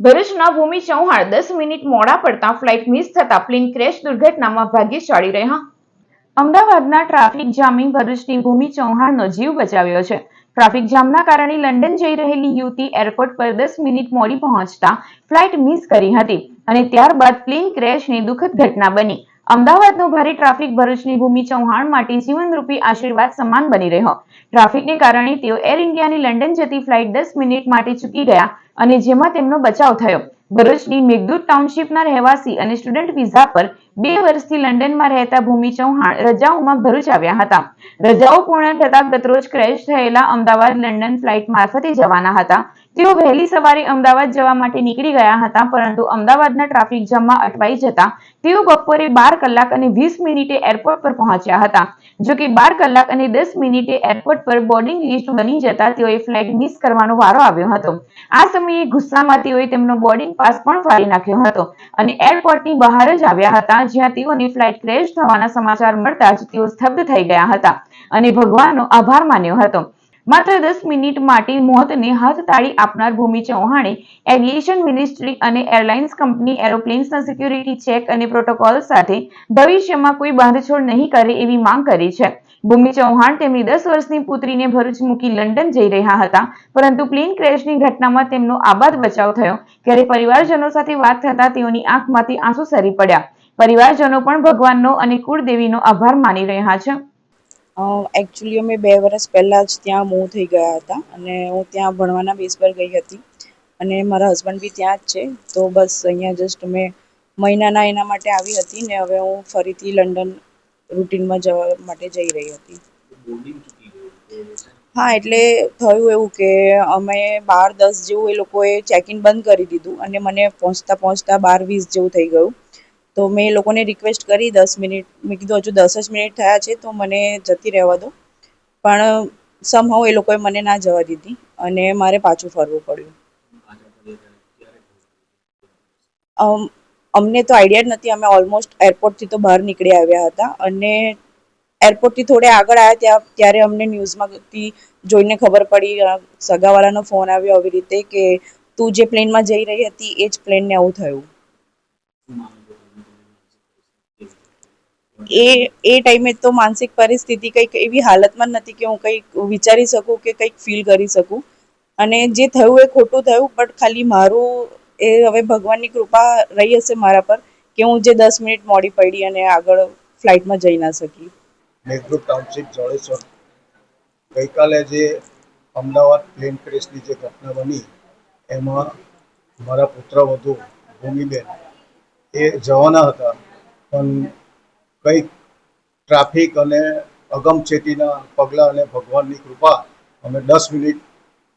ભરૂચના ભૂમિ ચૌહાણ દસ મિનિટ મોડા પડતા ફ્લાઇટ મિસ થતા પ્લેન ક્રેશ દુર્ઘટનામાં ભાગ્યશાળી રહ્યા. અમદાવાદના ટ્રાફિક જામે ભરૂચની ભૂમિ ચૌહાણનો જીવ બચાવ્યો છે. ટ્રાફિક જામના કારણે લંડન જઈ રહેલી યુવતી એરપોર્ટ પર દસ મિનિટ મોડી પહોંચતા ફ્લાઇટ મિસ કરી હતી અને ત્યારબાદ પ્લેન ક્રેશની દુઃખદ ઘટના બની. અમદાવાદનો ભારે ટ્રાફિક ભરૂચની ભૂમિ ચૌહાણ માટે જીવનરૂપી આશીર્વાદ સમાન બની રહ્યો. ટ્રાફિકને કારણે તેઓ એર ઇન્ડિયાની લંડન જતી ફ્લાઇટ દસ મિનિટ માટે ચૂકી ગયા અને જેમાં તેમનો બચાવ થયો. ભરૂચની મેઘદૂત ટાઉનશીપના રહેવાસી અને સ્ટુડન્ટ વિઝા પર બે વર્ષથી લંડનમાં રહેતા ભૂમિ ચૌહાણ રજાઓમાં ભરૂચ આવ્યા હતા. રજાઓ પૂર્ણ થતા ગતરોજ ક્રેશ થયેલા અમદાવાદ લંડન ફ્લાઇટ મારફતે જવાના હતા. તેઓ વહેલી સવારે અમદાવાદ જવા માટે નીકળી ગયા હતા, પરંતુ અમદાવાદના ટ્રાફિક જામમાં અટવાઈ જતા તેઓ બપોરે બાર કલાક અને વીસ મિનિટે એરપોર્ટ પર પહોંચ્યા હતા. જો કે બાર કલાક અને દસ મિનિટે એરપોર્ટ પર બોર્ડિંગ લિસ્ટ બની જતા તેઓએ ફ્લાઇટ મિસ કરવાનો વારો આવ્યો હતો. આ સમયે ગુસ્સામાં તેઓએ તેમનો બોર્ડિંગ પાસ પણ ફાડી નાખ્યો હતો અને એરપોર્ટની બહાર જ આવ્યા હતા, જ્યાં તેઓની ફ્લાઇટ ક્રેશ થવાના સમાચાર મળતા જ તેઓ સ્તબ્ધ થઈ ગયા હતા અને ભગવાનનો આભાર માન્યો હતો. માત્ર દસ મિનિટ માટે મોતને હાથ તાળી આપનાર ભૂમિ ચૌહાણે એવિએશન મિનિસ્ટ્રી અને એરલાઇન્સ કંપની એરોપ્લેન્સના સિક્યુરિટી ચેક અને પ્રોટોકોલ સાથે ભવિષ્યમાં કોઈ બાંધછોડ નહીં કરે એવી માંગ કરી છે. ભૂમિ ચૌહાણ તેમની દસ વર્ષની પુત્રીને ભરૂચ મૂકી લંડન જઈ રહ્યા હતા, પરંતુ પ્લેન ક્રેશની ઘટનામાં તેમનો આબાદ બચાવ થયો. ત્યારે પરિવારજનો સાથે વાત થતા તેઓની આંખમાંથી આંસુ સરી પડ્યા. પરિવારજનો પણ ભગવાનનો અને કુળદેવીનો આભાર માની રહ્યા છે. એકચ્યુઅલી અમે બે વર્ષ પહેલાં જ ત્યાં મૂવ થઈ ગયા હતા અને હું ત્યાં ભણવાના બેઝ પર ગઈ હતી. અને મારા હસબન્ડ બી ત્યાં જ છે. તો બસ અહીંયા જસ્ટ મેં મહિનાના એના માટે આવી હતી ને હવે હું ફરીથી લંડન રૂટીનમાં જવા માટે જઈ રહી હતી. હા, એટલે થયું એવું કે અમે બાર દસ જેવું એ લોકોએ ચેક ઇન બંધ કરી દીધું અને મને પહોંચતા પહોંચતા બાર વીસ જેવું થઈ ગયું. તો મેં એ લોકોને રિક્વેસ્ટ કરી દસ મિનિટ. મેં કીધું હજુ દસ જ મિનિટ થયા છે તો મને જતી રહેવા દો. પણ સમહાઉ એ લોકોએ મને ના જવા દીધી અને મારે પાછું ફરવું પડ્યું. અમ, અમને તો આઈડિયા જ નથી. અમે ઓલમોસ્ટ એરપોર્ટથી તો બહાર નીકળી આવ્યા હતા અને એરપોર્ટથી થોડે આગળ આવ્યા ત્યાં ત્યારે અમને ન્યૂઝમાંથી જોઈને ખબર પડી સગાવાળાનો ફોન આવ્યો આવી રીતે કે તું જે પ્લેનમાં જઈ રહી હતી એ જ પ્લેનને આવું થયું. એ એ ટાઈમે તો માનસિક પરિસ્થિતિ કંઈક એવી હાલતમાં નથી કે હું કંઈક વિચારી શકું કે કંઈક ફીલ કરી શકું. અને જે થયું એ ખોટું થયું બટ ખાલી મારું એ હવે ભગવાનની કૃપા રહી હશે મારા પર કે હું જે દસ મિનિટ મોડી પડી અને આગળ ફ્લાઇટમાં જઈ ના શકી. મેઘરૂપ ટાઉનશીપ જોડેશ્વર ગઈકાલે જે અમદાવાદ પ્લેન ક્રેશની જે ઘટના બની, એમાં મારા પુત્રવધુ ભૂમિબેન, એ જવાના હતા. પણ કંઈક ટ્રાફિક અને અગમચેતીના પગલાં અને ભગવાનની કૃપા અમે દસ મિનિટ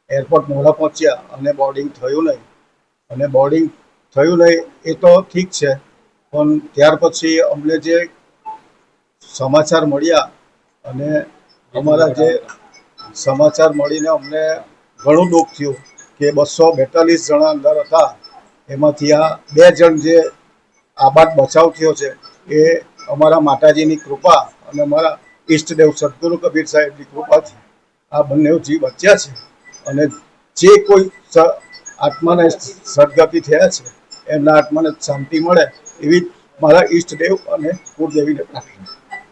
એરપોર્ટ મોડા પહોંચ્યા અને બોર્ડિંગ થયું નહીં. અને બોર્ડિંગ થયું નહીં એ તો ઠીક છે, પણ ત્યાર પછી અમને જે સમાચાર મળ્યા અને અમારા જે સમાચાર મળીને અમને ઘણું દુઃખ થયું કે બસો બેતાલીસ જણા અંદર હતા. એમાંથી આ બે જણ જે આબાદ બચાવ થયો છે એ અમારા માતાજીની કૃપા અને અમારા ઈષ્ટદેવ સદગુરુ કબીર સાહેબની કૃપાથી આ બંને જીવ બચ્યા છે. અને જે કોઈ આત્માને સદગતિ થયા છે, એમના આત્માને શાંતિ મળે એવી મારા ઈષ્ટદેવ અને કુળદેવીને પ્રાર્થના